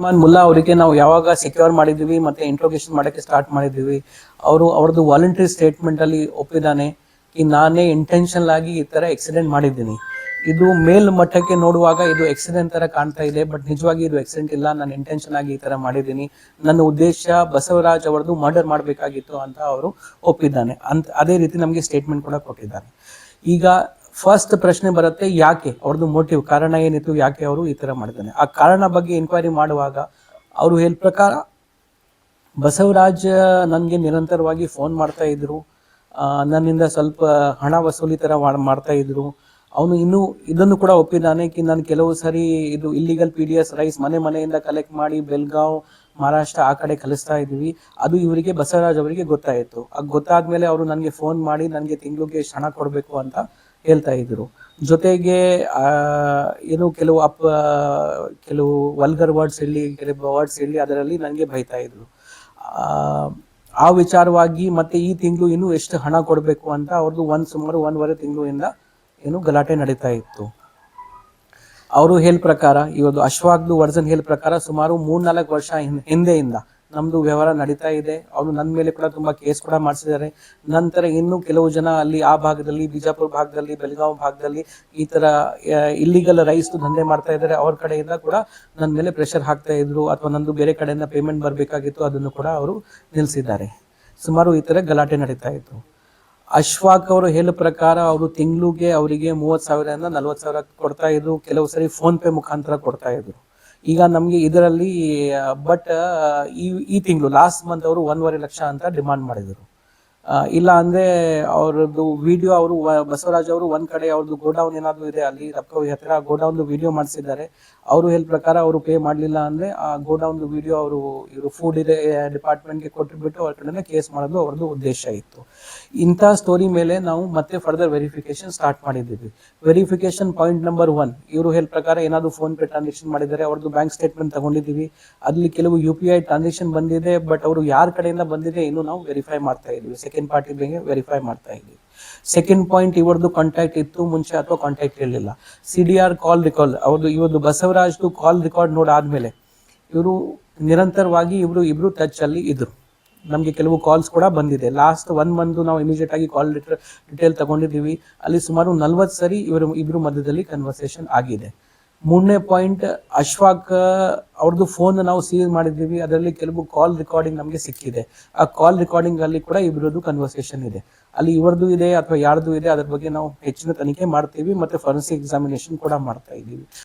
ಇಮಾನ್ ಮುಲ್ಲಾ ಅವರಿಗೆ ನಾವು ಯಾವಾಗ ಸೆಕ್ಯೂರ್ ಮಾಡಿದ್ವಿ ಮತ್ತೆ ಇಂಟ್ರೋಗೇಷನ್ ಮಾಡಕ್ಕೆ ಸ್ಟಾರ್ಟ್ ಮಾಡಿದ್ವಿ ಅವರು ಅವ್ರದ್ದು ವಾಲಂಟರಿ ಸ್ಟೇಟ್ಮೆಂಟ್ ಅಲ್ಲಿ ಒಪ್ಪಿದ್ದಾನೆ ಈ ನಾನೇ ಇಂಟೆನ್ಷನಲ್ ಆಗಿ ಈ ತರ ಆಕ್ಸಿಡೆಂಟ್ ಮಾಡಿದ್ದೀನಿ. ಇದು ಮೇಲ್ ಮಟ್ಟಕ್ಕೆ ನೋಡುವಾಗ ಇದು ಆಕ್ಸಿಡೆಂಟ್ ತರ ಕಾಣ್ತಾ ಇದೆ ಬಟ್ ನಿಜವಾಗಿ ಇದು ಆಕ್ಸಿಡೆಂಟ್ ಇಲ್ಲ, ನಾನು ಇಂಟೆನ್ಷನ್ ಆಗಿ ಈ ತರ ಮಾಡಿದ್ದೀನಿ. ನನ್ನ ಉದ್ದೇಶ ಬಸವರಾಜ್ ಅವರದು ಮರ್ಡರ್ ಮಾಡಬೇಕಾಗಿತ್ತು ಅಂತ ಅವರು ಒಪ್ಪಿದ್ದಾನೆ. ಅಂತ, ಅದೇ ರೀತಿ ನಮಗೆ ಸ್ಟೇಟ್ಮೆಂಟ್ ಕೂಡ ಕೊಟ್ಟಿದ್ದಾರೆ. ಈಗ ಫಸ್ಟ್ ಪ್ರಶ್ನೆ ಬರುತ್ತೆ, ಯಾಕೆ? ಅವ್ರದ್ದು ಮೋಟಿವ್ ಕಾರಣ ಏನಿತ್ತು, ಯಾಕೆ ಅವರು ಈ ತರ ಮಾಡಿದ್ದಾನೆ? ಆ ಕಾರಣ ಬಗ್ಗೆ ಎನ್ಕ್ವೈರಿ ಮಾಡುವಾಗ ಅವರು ಹೇಳಿದ ಪ್ರಕಾರ ಬಸವರಾಜ್ ನನಗೆ ನಿರಂತರವಾಗಿ ಫೋನ್ ಮಾಡ್ತಾ ಇದ್ರು. ನನ್ನಿಂದ ಸ್ವಲ್ಪ ಹಣ ವಸೂಲಿ ಮಾಡ್- ಮಾಡ್ತಾ ಇದ್ರು. ಅವನು ಇನ್ನೂ ಇದನ್ನು ಕೂಡ ಒಪ್ಪಿದ್ದಾನೆ ಕಿ, ನಾನು ಕೆಲವು ಸರಿ ಇದು ಇಲ್ಲಿಗಲ್ ಪಿ ಡಿ ಎಸ್ ರೈಸ್ ಮನೆ ಮನೆಯಿಂದ ಕಲೆಕ್ಟ್ ಮಾಡಿ ಬೆಲ್ಗಾವ್ ಮಹಾರಾಷ್ಟ್ರ ಆ ಕಡೆ ಕಲಿಸ್ತಾ ಇದ್ವಿ. ಅದು ಇವರಿಗೆ ಬಸವರಾಜ್ ಅವರಿಗೆ ಗೊತ್ತಾಯಿತು. ಅದು ಗೊತ್ತಾದ್ಮೇಲೆ ಅವರು ನನಗೆ ಫೋನ್ ಮಾಡಿ, ನನಗೆ ತಿಂಗಳಿಗೆ ಹಣ ಕೊಡಬೇಕು ಅಂತ ಹೇಳ್ತಾ ಇದ್ರು. ಜೊತೆಗೆ ಏನು ಕೆಲವು ಅಪ್ ಕೆಲವು ವಲ್ಗರ್ ವರ್ಡ್ಸ್ ಹೇಳಿ ಕೆಲವು ವರ್ಡ್ಸ್ ಹೇಳಿ ಅದರಲ್ಲಿ ನನಗೆ ಬೈತಾ ಇದ್ರು. ಆ, ವಿಚಾರವಾಗಿ ಮತ್ತೆ ಈ ತಿಂಗಳು ಇನ್ನೂ ಎಷ್ಟು ಹಣ ಕೊಡಬೇಕು ಅಂತ ಅವ್ರದ್ದು ಒಂದು ಸುಮಾರು ಒಂದೂವರೆ ತಿಂಗಳಿಂದ ಏನು ಗಲಾಟೆ ನಡೀತಾ ಇತ್ತು. ಅವರು ಹೇಳ ಪ್ರಕಾರ ಇವತ್ತು ಅಶ್ವಾಗ್ದು ವರ್ಜನ್ ಹೇಳ ಪ್ರಕಾರ ಸುಮಾರು ಮೂರ್ನಾಲ್ಕು ವರ್ಷ ಹಿಂದೆಯಿಂದ ನಮ್ದು ವ್ಯವಹಾರ ನಡೀತಾ ಇದೆ. ಅವರು ನನ್ನ ಮೇಲೆ ಕೂಡ ತುಂಬಾ ಕೇಸ್ ಕೂಡ ಮಾಡಿಸಿದ್ದಾರೆ. ನಂತರ ಇನ್ನೂ ಕೆಲವು ಜನ ಅಲ್ಲಿ ಆ ಭಾಗದಲ್ಲಿ, ಬಿಜಾಪುರ ಭಾಗದಲ್ಲಿ, ಬೆಳಗಾವಿ ಭಾಗದಲ್ಲಿ ಈ ತರ ಇಲ್ಲಿಗಲ್ ರೈಸ್ ದಂಧೆ ಮಾಡ್ತಾ ಇದ್ದಾರೆ. ಅವ್ರ ಕಡೆಯಿಂದ ಕೂಡ ನನ್ನ ಮೇಲೆ ಪ್ರೆಷರ್ ಹಾಕ್ತಾ ಇದ್ರು ಅಥವಾ ನಂದು ಬೇರೆ ಕಡೆಯಿಂದ ಪೇಮೆಂಟ್ ಬರಬೇಕಾಗಿತ್ತು ಅದನ್ನು ಕೂಡ ಅವರು ನಿಲ್ಲಿಸಿದ್ದಾರೆ ಸುಮಾರು ಈ ತರ ಗಲಾಟೆ ನಡೀತಾ ಇತ್ತು. ಅಶ್ವಾಕ್ ಅವರು ಹೇಳೋ ಪ್ರಕಾರ ಅವರು ತಿಂಗಳಿಗೆ ಅವರಿಗೆ ಮೂವತ್ತು ಸಾವಿರದಿಂದ ನಲ್ವತ್ತು ಸಾವಿರ ಕೊಡ್ತಾ ಇದ್ರು. ಕೆಲವು ಸರಿ ಫೋನ್ ಪೇ ಮುಖಾಂತರ ಕೊಡ್ತಾ ಇದ್ರು. ಈಗ ನಮಗೆ ಇದರಲ್ಲಿ ಬಟ್ ಈ ಈ ತಿಂಗಳು ಲಾಸ್ಟ್ ಮಂತ್ ಅವರು ಒಂದೂವರೆ ಲಕ್ಷ ಅಂತ ಡಿಮಾಂಡ್ ಮಾಡಿದ್ರು. ಇಲ್ಲ ಅಂದ್ರೆ ಅವ್ರದ್ದು ವಿಡಿಯೋ ಅವರು ಬಸವರಾಜ್ ಅವರು ಒಂದ್ ಕಡೆ ಅವ್ರದ್ದು ಗೋಡೌನ್ ಏನಾದ್ರು ಇದೆ, ಅಲ್ಲಿ ರಪ್ಕವಿ ಹತ್ರ ಗೋಡೌನ್ ವಿಡಿಯೋ ಮಾಡಿಸಿದ್ದಾರೆ. ಅವರು ಹೇಳ ಪ್ರಕಾರ ಅವರು ಪೇ ಮಾಡ್ಲಿಲ್ಲ ಅಂದ್ರೆ ಆ ಗೋಡೌನ್ ವಿಡಿಯೋ ಅವರು, ಇವರು ಫುಡ್ ಇದೆ ಡಿಪಾರ್ಟ್ಮೆಂಟ್ಗೆ ಕೊಟ್ಟುಬಿಟ್ಟು ಅವ್ರ ಕಡೆ ಕೇಸ್ ಮಾಡೋದು ಅವ್ರದ್ದು ಉದ್ದೇಶ ಇತ್ತು. ಇಂಥ ಸ್ಟೋರಿ ಮೇಲೆ ನಾವು ಮತ್ತೆ ಫರ್ದರ್ ವೆರಿಫಿಕೇಶನ್ ಸ್ಟಾರ್ಟ್ ಮಾಡಿದ್ದೀವಿ. ವೆರಿಫಿಕೇಶನ್ ಪಾಯಿಂಟ್ ನಂಬರ್ ಒನ್ ಇವರು ಹೇಳ ಪ್ರಕಾರ ಏನಾದ್ರು ಫೋನ್ ಪೇ ಟ್ರಾನ್ಸಾಕ್ಷನ್ ಮಾಡಿದ್ದಾರೆ, ಅವ್ರದ್ದು ಬ್ಯಾಂಕ್ ಸ್ಟೇಟ್ಮೆಂಟ್ ತಗೊಂಡಿದ್ದೀವಿ. ಅಲ್ಲಿ ಕೆಲವು ಯು ಪಿ ಐ ಟ್ರಾನ್ಸಾಕ್ಷನ್ ಬಂದಿದೆ ಬಟ್ ಅವರು ಯಾರ ಕಡೆಯಿಂದ ಬಂದಿದೆ, ಇನ್ನು ನಾವು ವೆರಿಫೈ ಮಾಡ್ತಾ ಇದ್ವಿ ಸೆಕೆಂಡ್ ಪಾರ್ಟಿ ಬಗ್ಗೆ ವೆರಿಫೈ ಮಾಡ್ತಾ ಇದ್ವಿ. ಸೆಕೆಂಡ್ ಪಾಯಿಂಟ್ ಇವ್ರದ್ದು ಕಾಂಟ್ಯಾಕ್ಟ್ ಇತ್ತು, ಮುಂಚೆ ಅಥವಾ ಕಾಂಟ್ಯಾಕ್ಟ್ ಇರಲಿಲ್ಲ. C D R call recall ಅವ್ರದ್ದು ಇವತ್ತು ಬಸವರಾಜ್ದು ಕಾಲ್ ರೆಕಾರ್ಡ್ ನೋಡಾದ್ಮೇಲೆ ಇವರು ನಿರಂತರವಾಗಿ ಇವರು, ಇಬ್ರು ಟಚ್ ಅಲ್ಲಿ ಇದ್ರು. ನಮಗೆ ಕೆಲವು ಕಾಲ್ಸ್ ಕೂಡ ಬಂದಿದೆ. ಲಾಸ್ಟ್ ಒನ್ ಮಂತ್ ನಾವು ಇಮಿಡಿಯೇಟ್ ಆಗಿ ಕಾಲ್ ಡಿಟೇಲ್ ತಗೊಂಡಿದ್ದೀವಿ. ಅಲ್ಲಿ ಸುಮಾರು ನಲ್ವತ್ತು ಸರಿ ಇವರು, ಇಬ್ರು ಮಧ್ಯದಲ್ಲಿ ಕನ್ವರ್ಸೇಷನ್ ಆಗಿದೆ. ಮೂರನೇ ಪಾಯಿಂಟ್ ಅಶ್ವಾಕ್ ಅವ್ರದ್ದು ಫೋನ್ ನಾವು ಸೀಲ್ ಮಾಡಿದ್ದೀವಿ. ಅದರಲ್ಲಿ ಕೆಲವು ಕಾಲ್ ರೆಕಾರ್ಡಿಂಗ್ ನಮಗೆ ಸಿಕ್ಕಿದೆ. ಆ ಕಾಲ್ ರೆಕಾರ್ಡಿಂಗ್ ಅಲ್ಲಿ ಕೂಡ ಇಬ್ಬರದ್ದು ಕನ್ವರ್ಸೇಷನ್ ಇದೆ. ಅಲ್ಲಿ ಇವರದ್ದು ಇದೆ ಅಥವಾ ಯಾರ್ದು ಇದೆ, ಅದ್ರ ಬಗ್ಗೆ ನಾವು ಹೆಚ್ಚಿನ ತನಿಖೆ ಮಾಡ್ತೀವಿ. ಮತ್ತೆ ಫಾರೆನ್ಸಿಕ್ ಎಕ್ಸಾಮಿನೇಷನ್ ಕೂಡ ಮಾಡ್ತಾ ಇದ್ದೀವಿ.